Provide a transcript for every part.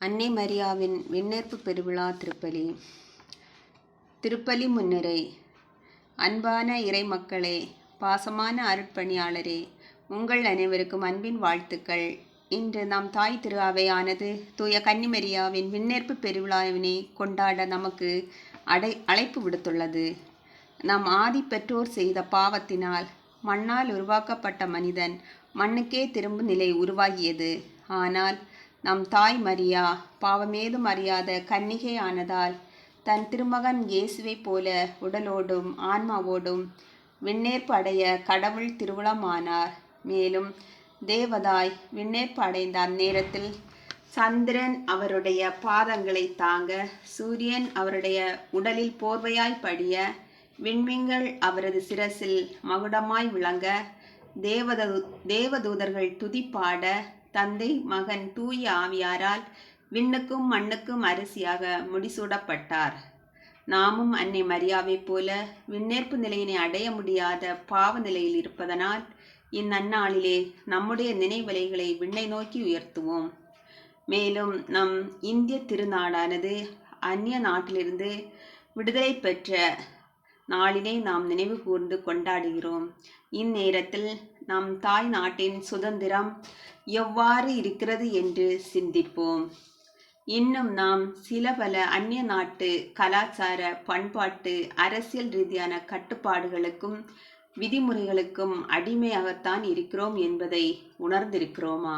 அன்னை மரியாவின் விண்ணேற்பு பெருவிழா திருப்பலி. திருப்பலி முன்னுரை அன்பான இறை மக்களே பாசமான அருட்பணியாளரே உங்கள் அனைவருக்கும் அன்பின் வாழ்த்துக்கள். இன்று நம் தாய் திரு அவையானது தூய கன்னிமரியாவின் விண்ணேற்பு பெருவிழாவினை கொண்டாட நமக்கு அடை அழைப்பு விடுத்துள்ளது. நம் ஆதி பெற்றோர் செய்த பாவத்தினால் மண்ணால் உருவாக்கப்பட்ட மனிதன் மண்ணுக்கே திரும்பும் நிலை உருவாகியது. ஆனால் நம் தாய் மரியா பாவமேதும் அறியாத கன்னிகை ஆனதால் தன் திருமகன் இயேசுவைப் போல உடலோடும் ஆன்மாவோடும் விண்ணேற்பு அடைய கடவுள் திருவுளமானார். மேலும் தேவதாய் விண்ணேற்பு அடைந்த அந்நேரத்தில் சந்திரன் அவருடைய பாதங்களை தாங்க சூரியன் அவருடைய உடலில் போர்வையாய் படிய விண்மீன்கள் அவரது சிரசில் மகுடமாய் விளங்க தேவதூ தேவதூதர்கள் துதிப்பாட தந்தை மகன் தூய ஆவியாரால் விண்ணுக்கும் மண்ணுக்கும் அரிசியாக முடிசூடப்பட்டார். நாமும் அன்னை மரியாவைப் போல விண்ணேற்பு நிலையினை அடைய முடியாத பாவ நிலையில் இருப்பதனால் இந்நன்னாளிலே நம்முடைய நினைவலைகளை விண்ணை நோக்கி உயர்த்துவோம். மேலும் நம் இந்திய திருநாடானது அந்நிய நாட்டிலிருந்து விடுதலை பெற்ற நாளினை நாம் நினைவு கூர்ந்து கொண்டாடுகிறோம். இந்நேரத்தில் நம் தாய் நாட்டின் சுதந்திரம் எவ்வாறு இருக்கிறது என்று சிந்திப்போம். இன்னும் நாம் சில பல அந்நிய நாட்டு கலாச்சார பண்பாட்டு அரசியல் ரீதியான கட்டுப்பாடுகளுக்கும் விதிமுறைகளுக்கும் அடிமையாகத்தான் இருக்கிறோம் என்பதை உணர்ந்திருக்கிறோமா?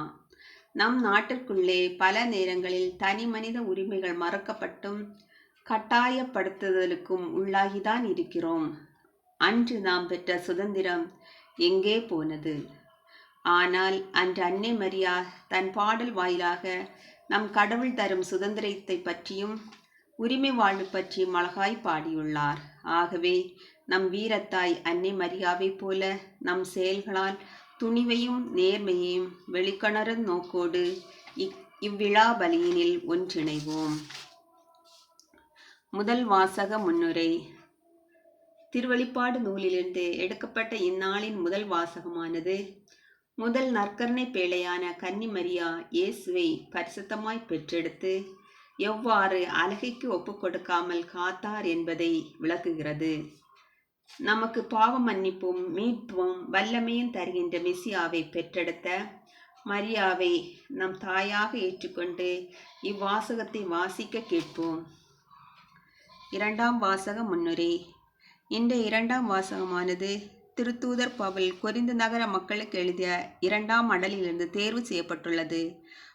நம் நாட்டிற்குள்ளே பல நேரங்களில் தனி மனித உரிமைகள் மறக்கப்பட்டும் கட்டாயப்படுத்துதலுக்கும் உள்ளாகிதான் இருக்கிறோம். அன்று நாம் பெற்ற சுதந்திரம் எங்கே போனது? ஆனால் அன்று அன்னை மரியா தன் பாடல் வாயிலாக நம் கடவுள் தரும் சுதந்திரத்தை பற்றியும் உரிமை வாழ்வு பற்றியும் அழகாய் பாடியுள்ளார். ஆகவே நம் வீரத்தாய் அன்னை மரியாவைப் போல நம் செயல்களால் துணிவையும் நேர்மையையும் வெளிக்கணரும் நோக்கோடு இவ்விழா பலியினில் ஒன்றிணைவோம். முதல் வாசக முன்னுரை. திருவழிப்பாடு நூலிலிருந்து எடுக்கப்பட்ட இந்நாளின் முதல் வாசகமானது முதல் நற்கரணை பேழையான கன்னிமரியா இயேசுவை பரிசுத்தமாய் பெற்றெடுத்து எவ்வாறு அழகைக்கு ஒப்பு கொடுக்காமல் காத்தார் என்பதை விளக்குகிறது. நமக்கு பாவ மன்னிப்பும் மீட்பும் வல்லமையும் தருகின்ற மெசியாவை பெற்றெடுத்த மரியாவை நம் தாயாக ஏற்றுக்கொண்டு இவ்வாசகத்தை வாசிக்க கேட்போம். இரண்டாம் வாசக முன்னுரை. இந்த இரண்டாம் வாசகமானது திருத்தூதர் பவுல் கொரிந்து நகர மக்களுக்கு எழுதிய இரண்டாம் அடலிலிருந்து தேர்வு செய்யப்பட்டுள்ளது.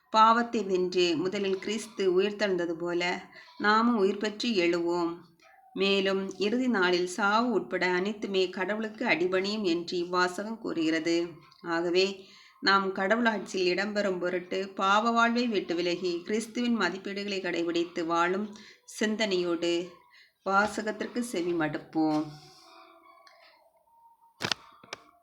பாவத்தை வென்று முதலில் கிறிஸ்து உயிர்த்தெழுந்தது போல நாமும் உயிர் பெற்று எழுவோம். மேலும் இறுதி நாளில் சாவு உட்பட அனைத்துமே கடவுளுக்கு அடிபணியும் என்று இவ்வாசகம் கூறுகிறது. ஆகவே நாம் கடவுளாட்சியில் இடம்பெறும் பொருட்டு பாவ வாழ்வை விட்டு விலகி கிறிஸ்துவின் மதிப்பீடுகளை கடைபிடித்து வாழும் சிந்தனையோடு வாசகத்திற்கு செவி மடுப்போம்.